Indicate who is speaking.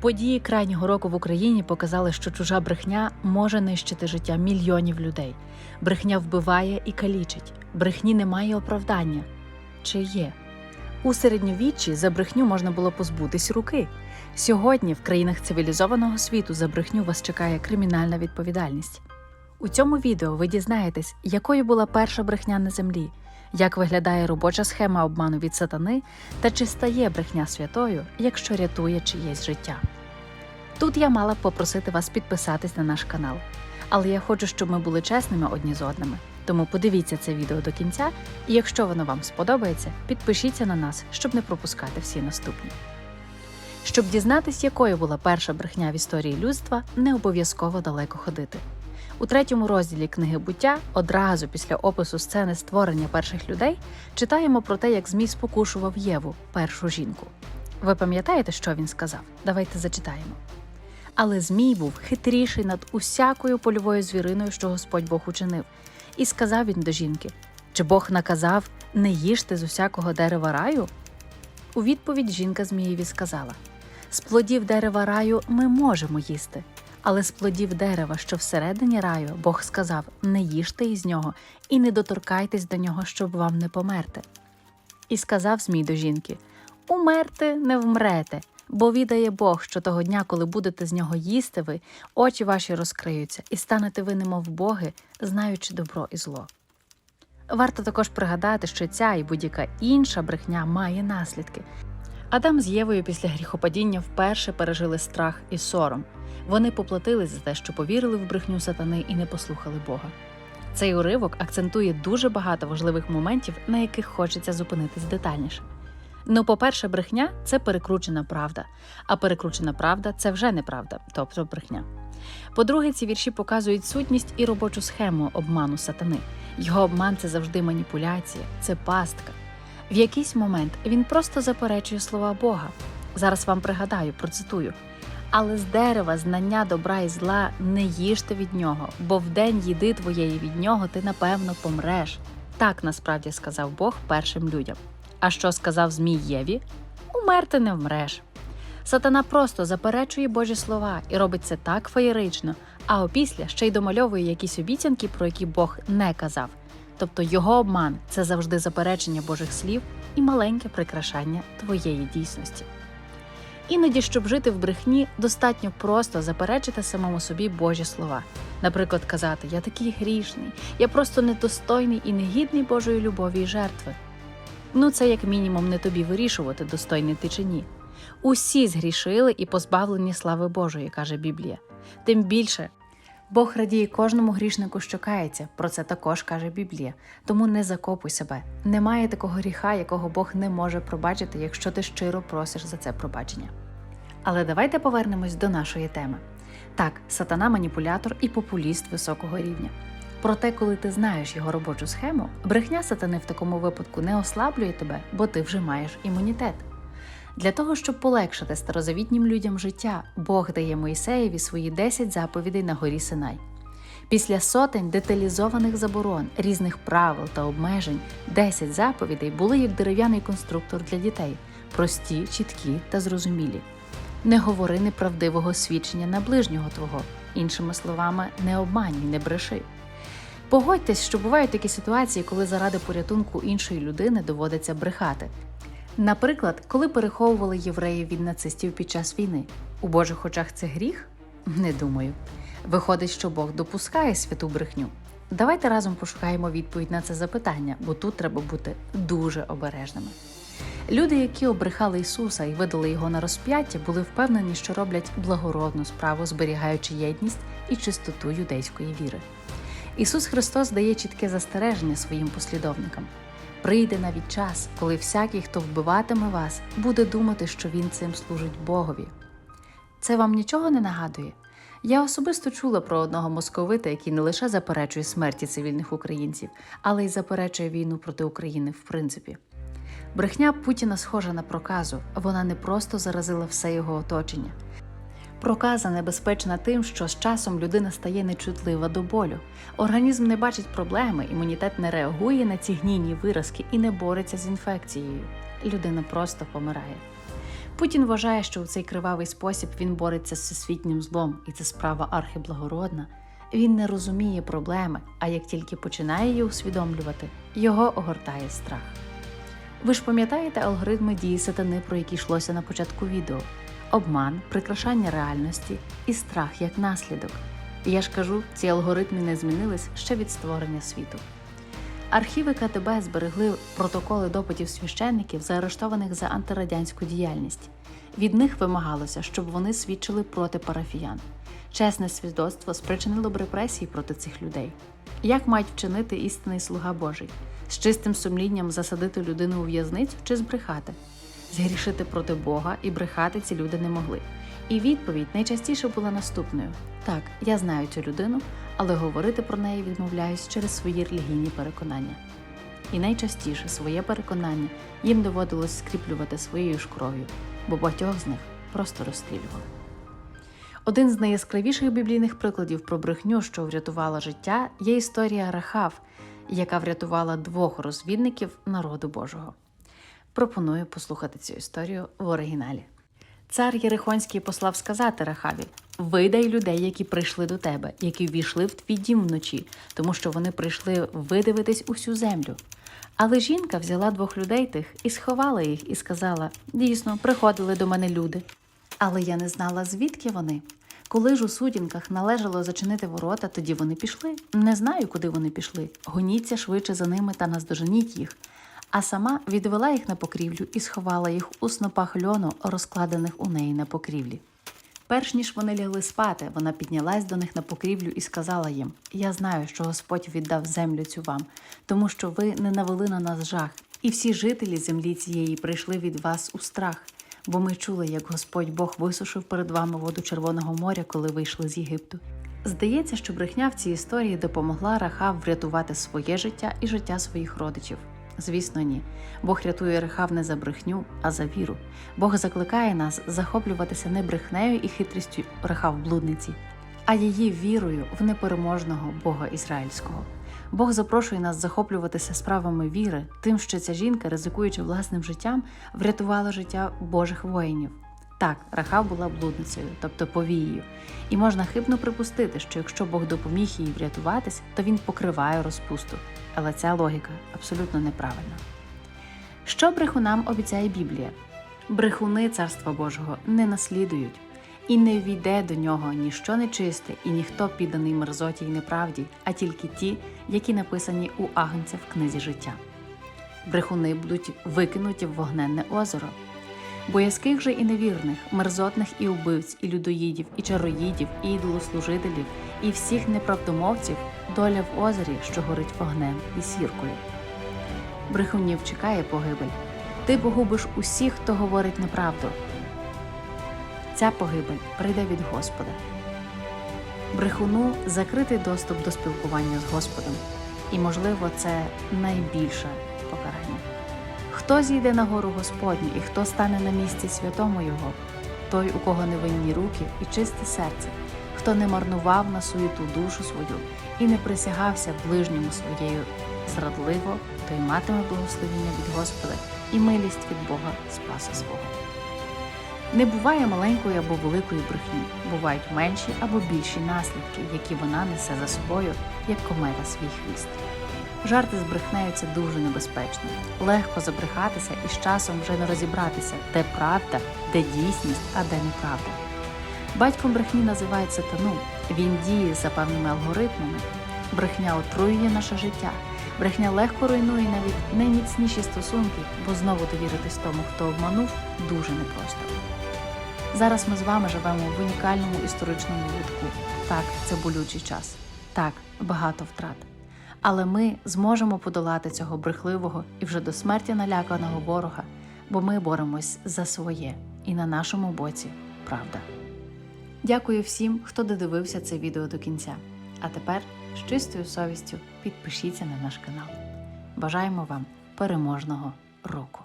Speaker 1: Події крайнього року в Україні показали, що чужа брехня може нищити життя мільйонів людей. Брехня вбиває і калічить. Брехні немає оправдання. Чи є? У середньовіччі за брехню можна було позбутись руки. Сьогодні в країнах цивілізованого світу за брехню вас чекає кримінальна відповідальність. У цьому відео ви дізнаєтесь, якою була перша брехня на землі, як виглядає робоча схема обману від сатани та чи стає брехня святою, якщо рятує чиєсь життя. Тут я мала б попросити вас підписатись на наш канал, але я хочу, щоб ми були чесними одні з одними. Тому подивіться це відео до кінця, і якщо воно вам сподобається, підпишіться на нас, щоб не пропускати всі наступні. Щоб дізнатись, якою була перша брехня в історії людства, не обов'язково далеко ходити. У третьому розділі книги буття, одразу після опису сцени створення перших людей, читаємо про те, як Змій спокушував Єву, першу жінку. Ви пам'ятаєте, що він сказав? Давайте зачитаємо. Але Змій був хитріший над усякою польовою звіриною, що Господь Бог учинив. І сказав він до жінки: Чи Бог наказав не їжте з усякого дерева раю? У відповідь жінка Змієві сказала: З плодів дерева раю ми можемо їсти, але з плодів дерева, що всередині раю, Бог сказав: не їжте із нього і не доторкайтесь до нього, щоб вам не померти. І сказав Змій до жінки: Умерти не вмрете, бо відає Бог, що того дня, коли будете з нього їсти ви, очі ваші розкриються, і станете ви, немов боги, знаючи добро і зло. Варто також пригадати, що ця і будь-яка інша брехня має наслідки. Адам з Євою після гріхопадіння вперше пережили страх і сором. Вони поплатились за те, що повірили в брехню сатани і не послухали Бога. Цей уривок акцентує дуже багато важливих моментів, на яких хочеться зупинитись детальніше. Ну, по-перше, брехня це перекручена правда, а перекручена правда це вже неправда, тобто брехня. По-друге, ці вірші показують сутність і робочу схему обману сатани. Його обман це завжди маніпуляція, це пастка. В якийсь момент він просто заперечує слова Бога. Зараз вам пригадаю, процитую. Але з дерева знання добра і зла не їжте від нього, бо в день їди твоєї від нього ти напевно помреш. Так насправді сказав Бог першим людям. А що сказав Змій Єві? Умерти не вмреш. Сатана просто заперечує Божі слова і робить це так феєрично, а опісля ще й домальовує якісь обіцянки, про які Бог не казав. Тобто його обман це завжди заперечення Божих слів і маленьке прикрашання твоєї дійсності. Іноді, щоб жити в брехні, достатньо просто заперечити самому собі Божі слова. Наприклад, казати Я такий грішний, я просто недостойний і негідний Божої любові і жертви. Ну, це як мінімум не тобі вирішувати, достойний ти чи ні. Усі згрішили і позбавлені слави Божої, каже Біблія. Тим більше Бог радіє кожному грішнику, що кається. Про це також каже Біблія. Тому не закопуй себе. Немає такого гріха, якого Бог не може пробачити, якщо ти щиро просиш за це пробачення. Але давайте повернемось до нашої теми. Так, сатана маніпулятор і популіст високого рівня. Проте, коли ти знаєш його робочу схему, брехня сатани в такому випадку не ослаблює тебе, бо ти вже маєш імунітет. Для того, щоб полегшити старозавітнім людям життя, Бог дає Моїсеєві свої 10 заповідей на горі Синай. Після сотень деталізованих заборон, різних правил та обмежень, 10 заповідей були як дерев'яний конструктор для дітей, прості, чіткі та зрозумілі. Не говори неправдивого свідчення на ближнього твого, іншими словами, не обманюй, не бреши. Погодьтесь, що бувають такі ситуації, коли заради порятунку іншої людини доводиться брехати. Наприклад, коли переховували євреїв від нацистів під час війни. У Божих очах це гріх? Не думаю. Виходить, що Бог допускає святу брехню. Давайте разом пошукаємо відповідь на це запитання, бо тут треба бути дуже обережними. Люди, які обрехали Ісуса і видали його на розп'яття, були впевнені, що роблять благородну справу, зберігаючи єдність і чистоту юдейської віри. Ісус Христос дає чітке застереження своїм послідовникам. Прийде навіть час, коли всякий, хто вбиватиме вас, буде думати, що він цим служить Богові. Це вам нічого не нагадує? Я особисто чула про одного московита, який не лише заперечує смерті цивільних українців, але й заперечує війну проти України в принципі. Брехня Путіна схожа на проказу, вона не просто заразила все його оточення. Проказа небезпечна тим, що з часом людина стає нечутлива до болю. Організм не бачить проблеми, імунітет не реагує на ці гнійні виразки і не бореться з інфекцією. Людина просто помирає. Путін вважає, що у цей кривавий спосіб він бореться з всесвітнім злом, і це справа архиблагородна. Він не розуміє проблеми, а як тільки починає її усвідомлювати, його огортає страх. Ви ж пам'ятаєте алгоритми дії сатани, про які йшлося на початку відео: обман, прикрашання реальності і страх як наслідок. Я ж кажу, ці алгоритми не змінились ще від створення світу. Архіви КТБ зберегли протоколи допитів священників, заарештованих за антирадянську діяльність. Від них вимагалося, щоб вони свідчили проти парафіян. Чесне свідоцтво спричинило б репресії проти цих людей. Як мають вчинити істинний слуга Божий? З чистим сумлінням засадити людину у в'язницю чи збрехати? Згрішити проти Бога і брехати ці люди не могли. І відповідь найчастіше була наступною: так, я знаю цю людину, але говорити про неї відмовляюсь через свої релігійні переконання. І найчастіше своє переконання їм доводилось скріплювати своєю ж кров'ю, бо багатьох з них просто розстрілювали. Один з найяскравіших біблійних прикладів про брехню, що врятувала життя, є історія Рахав, яка врятувала двох розвідників народу Божого. Пропоную послухати цю історію в оригіналі. Цар Єрихонський послав сказати Рахаві: Видай людей, які прийшли до тебе, які ввійшли в твій дім вночі, тому що вони прийшли видивитись усю землю. Але жінка взяла двох людей тих і сховала їх, і сказала: Дійсно, приходили до мене люди. Але я не знала, звідки вони. Коли ж у сутінках належало зачинити ворота, тоді вони пішли. Не знаю, куди вони пішли. Гоніться швидше за ними та наздоженіть їх. А сама відвела їх на покрівлю і сховала їх у снопах льону, розкладених у неї на покрівлі. Перш ніж вони лягли спати, вона піднялась до них на покрівлю і сказала їм: Я знаю, що Господь віддав землю цю вам, тому що ви не навели на нас жах, і всі жителі землі цієї прийшли від вас у страх. Бо ми чули, як Господь Бог висушив перед вами воду Червоного моря, коли вийшли з Єгипту. Здається, що брехня в цій історії допомогла Рахав врятувати своє життя і життя своїх родичів. Звісно, ні. Бог рятує рехав не за брехню, а за віру. Бог закликає нас захоплюватися не брехнею і хитрістю рехав блудниці, а її вірою в непереможного Бога Ізраїльського. Бог запрошує нас захоплюватися справами віри, тим, що ця жінка, ризикуючи власним життям, врятувала життя Божих воїнів. Так, Рахав була блудницею, тобто повією, і можна хибно припустити, що якщо Бог допоміг їй врятуватись, то він покриває розпусту. Але ця логіка абсолютно неправильна. Що брехунам обіцяє Біблія? Брехуни Царства Божого не наслідують, і не війде до нього ніщо нечисте, і ніхто підданий мерзоті й неправді, а тільки ті, які написані у Агнця в книзі життя. Брехуни будуть викинуті в вогненне озеро. Боязких же і невірних, мерзотних і убивць, і людоїдів, і чароїдів, і ідолослужителів, і всіх неправдомовців доля в озері, що горить вогнем і сіркою. Брехунів чекає погибель. Ти погубиш усіх, хто говорить неправду. Ця погибель прийде від Господа. Брехуну закритий доступ до спілкування з Господом, і, можливо, це найбільше покарання. Хто зійде на гору Господню і хто стане на місці святому Його, той, у кого невинні руки і чисте серце, хто не марнував на суєту душу свою і не присягався ближньому своєю зрадливо, той матиме благословіння від Господа і милість від Бога Спаса свого. Не буває маленької або великої брехні, бувають менші або більші наслідки, які вона несе за собою, як комета свій хвіст. Жарти з брехнею це дуже небезпечно. Легко забрехатися і з часом вже не розібратися, де правда, де дійсність, а де неправда. Батьком брехні називають сатану. Він діє за певними алгоритмами. Брехня отруює наше життя. Брехня легко руйнує навіть найміцніші стосунки, бо знову довіритись тому, хто обманув, дуже непросто. Зараз ми з вами живемо в унікальному історичному витку. Так, це болючий час. Так, багато втрат. Але ми зможемо подолати цього брехливого і вже до смерті наляканого ворога, бо ми боремось за своє і на нашому боці правда. Дякую всім, хто додивився це відео до кінця. А тепер з чистою совістю підпишіться на наш канал. Бажаємо вам переможного року!